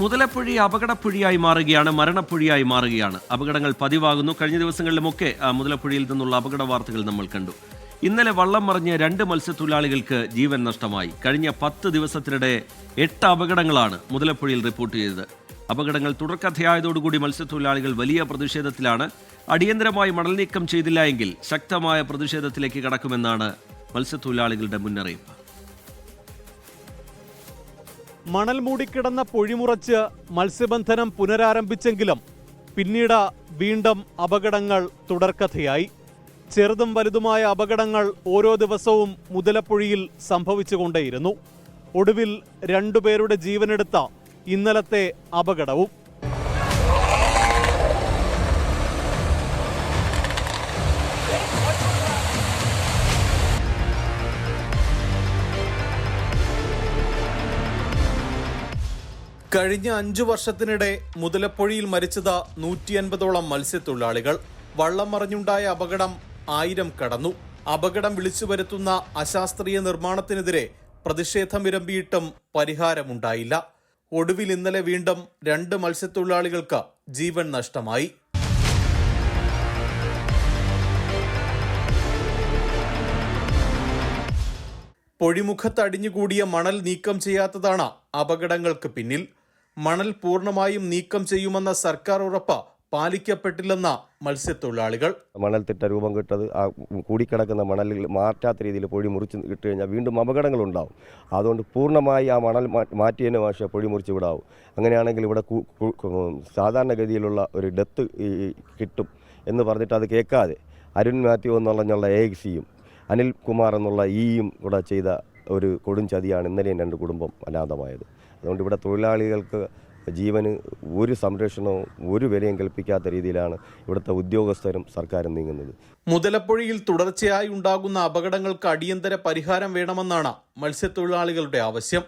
മുതലപ്പുഴി അപകടപ്പുഴിയായി മാറുകയാണ് മരണപ്പുഴിയായി മാറുകയാണ്. അപകടങ്ങൾ പതിവാകുന്നു. കഴിഞ്ഞ ദിവസങ്ങളിലുമൊക്കെ മുതലപ്പുഴയിൽ നിന്നുള്ള അപകട വാർത്തകൾ നമ്മൾ കണ്ടു. ഇന്നലെ വള്ളം മറിഞ്ഞ് രണ്ട് മത്സ്യത്തൊഴിലാളികൾക്ക് ജീവൻ നഷ്ടമായി. കഴിഞ്ഞ പത്ത് ദിവസത്തിനിടെ എട്ട് അപകടങ്ങളാണ് മുതലപ്പുഴയിൽ റിപ്പോർട്ട് ചെയ്തത്. അപകടങ്ങൾ തുടർക്കഥയായതോടുകൂടി മത്സ്യത്തൊഴിലാളികൾ വലിയ പ്രതിഷേധത്തിലാണ്. അടിയന്തരമായി മണൽ നീക്കം ചെയ്തില്ല ശക്തമായ പ്രതിഷേധത്തിലേക്ക് കടക്കുമെന്നാണ് മത്സ്യത്തൊഴിലാളികളുടെ മുന്നറിയിപ്പ്. മണൽ മൂടിക്കിടന്ന പൊഴിമുറച്ച് മത്സ്യബന്ധനം പുനരാരംഭിച്ചെങ്കിലും പിന്നീട് വീണ്ടും അപകടങ്ങൾ തുടർക്കഥയായി. ചെറുതും വലുതുമായ അപകടങ്ങൾ ഓരോ ദിവസവും മുതലപ്പുഴയിൽ സംഭവിച്ചുകൊണ്ടേയിരുന്നു. ഒടുവിൽ രണ്ടുപേരുടെ ജീവനെടുത്ത ഇന്നലത്തെ അപകടവും. കഴിഞ്ഞ അഞ്ചു വർഷത്തിനിടെ മുതലപ്പൊഴിയിൽ മരിച്ചത് നൂറ്റി അൻപതോളം മത്സ്യത്തൊഴിലാളികൾ. വള്ളം മറിഞ്ഞുണ്ടായ അപകടം ആയിരം കടന്നു. അപകടം വിളിച്ചു വരുത്തുന്ന അശാസ്ത്രീയ നിർമ്മാണത്തിനെതിരെ പ്രതിഷേധം വിരമ്പിയിട്ടും പരിഹാരമുണ്ടായില്ല. ഒടുവിൽ ഇന്നലെ വീണ്ടും രണ്ട് മത്സ്യത്തൊഴിലാളികൾക്ക് ജീവൻ നഷ്ടമായി. പൊഴിമുഖത്ത് അടിഞ്ഞുകൂടിയ മണൽ നീക്കം ചെയ്യാത്തതാണ് അപകടങ്ങൾക്ക് പിന്നിൽ മണൽ പൂർണമായും നീക്കം ചെയ്യുമെന്ന സർക്കാർ ഉറപ്പ് പാലിക്കപ്പെട്ടില്ലെന്ന മത്സ്യത്തൊഴിലാളികൾ. മണൽത്തിട്ട രൂപം കിട്ടത് ആ കൂടിക്കിടക്കുന്ന മണലിൽ മാറ്റാത്ത രീതിയിൽ പൊഴി മുറിച്ച് ഇട്ട് കഴിഞ്ഞാൽ വീണ്ടും അപകടങ്ങൾ ഉണ്ടാവും അതുകൊണ്ട് പൂർണമായി ആ മണൽ മാറ്റിയതിന് പക്ഷേ പൊഴി മുറിച്ച് വിടാവും. അങ്ങനെയാണെങ്കിൽ ഇവിടെ സാധാരണഗതിയിലുള്ള ഒരു ഡെത്ത് കിട്ടും എന്ന് പറഞ്ഞിട്ട് അത് കേൾക്കാതെ അരുൺ മാത്യു എന്നുള്ള എ സിയും അനിൽ കുമാർ എന്നുള്ള ഇയും കൂടെ ചെയ്ത ഒരു കൊടും ചതിയാണ് ഇന്നലെയും രണ്ട് കുടുംബം അനാഥമായത്. അതുകൊണ്ട് ഇവിടെ തൊഴിലാളികൾക്ക് ജീവന് ഒരു സംരക്ഷണവും ഒരു വിലയും കൽപ്പിക്കാത്ത രീതിയിലാണ് ഇവിടുത്തെ ഉദ്യോഗസ്ഥരും സർക്കാരും നീങ്ങുന്നത്. മുതലപ്പുഴയിൽ തുടർച്ചയായി ഉണ്ടാകുന്ന അപകടങ്ങൾക്ക് അടിയന്തര പരിഹാരം വേണമെന്നാണ് മത്സ്യത്തൊഴിലാളികളുടെ ആവശ്യം.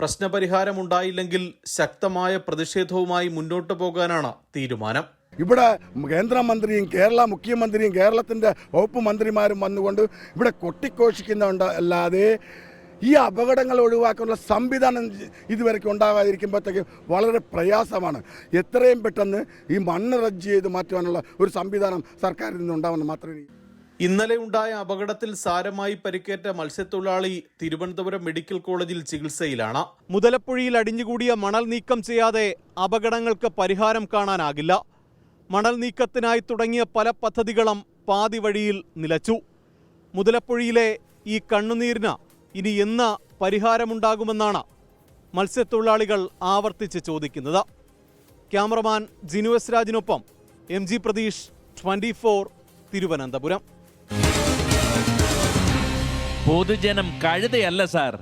പ്രശ്നപരിഹാരം ഉണ്ടായില്ലെങ്കിൽ ശക്തമായ പ്രതിഷേധവുമായി മുന്നോട്ട് പോകാനാണ് തീരുമാനം. ഇവിടെ കേന്ദ്രമന്ത്രിയും കേരള മുഖ്യമന്ത്രിയും കേരളത്തിന്റെ വകുപ്പ് മന്ത്രിമാരും വന്നുകൊണ്ട് ഇവിടെ കൊട്ടിഘോഷിക്കുന്നുണ്ട് അല്ലാതെ ഈ അപകടങ്ങൾ ഒഴിവാക്കാനുള്ള സംവിധാനം ഇതുവരെയ്ക്ക് ഉണ്ടാകാതിരിക്കുമ്പോഴത്തേക്ക് വളരെ പ്രയാസമാണ്. എത്രയും പെട്ടെന്ന് ഈ മണ്ണ് റജ് ചെയ്ത് മാറ്റുവാനുള്ള ഒരു സംവിധാനം സർക്കാരിൽ നിന്ന് ഉണ്ടാവുന്ന മാത്രമേ ഇന്നലെ ഉണ്ടായ അപകടത്തിൽ സാരമായി പരിക്കേറ്റ മത്സ്യത്തൊഴിലാളി തിരുവനന്തപുരം മെഡിക്കൽ കോളേജിൽ ചികിത്സയിലാണ്. മുതലപ്പുഴയിൽ അടിഞ്ഞുകൂടിയ മണൽ നീക്കം ചെയ്യാതെ അപകടങ്ങൾക്ക് പരിഹാരം കാണാനാകില്ല. മണൽ നീക്കത്തിനായി തുടങ്ങിയ പല പദ്ധതികളും പാതി വഴിയിൽ നിലച്ചു. മുതലപ്പുഴയിലെ ഈ കണ്ണുനീരിന് ഇനി എന്ന് പരിഹാരമുണ്ടാകുമെന്നാണ് മത്സ്യത്തൊഴിലാളികൾ ആവർത്തിച്ച് ചോദിക്കുന്നത്. Cameraman Jinu S രാജിനൊപ്പം M G Pratheesh twenty four Thiruvananthapuram. പൊതുജനം കഴുതയല്ല സാർ.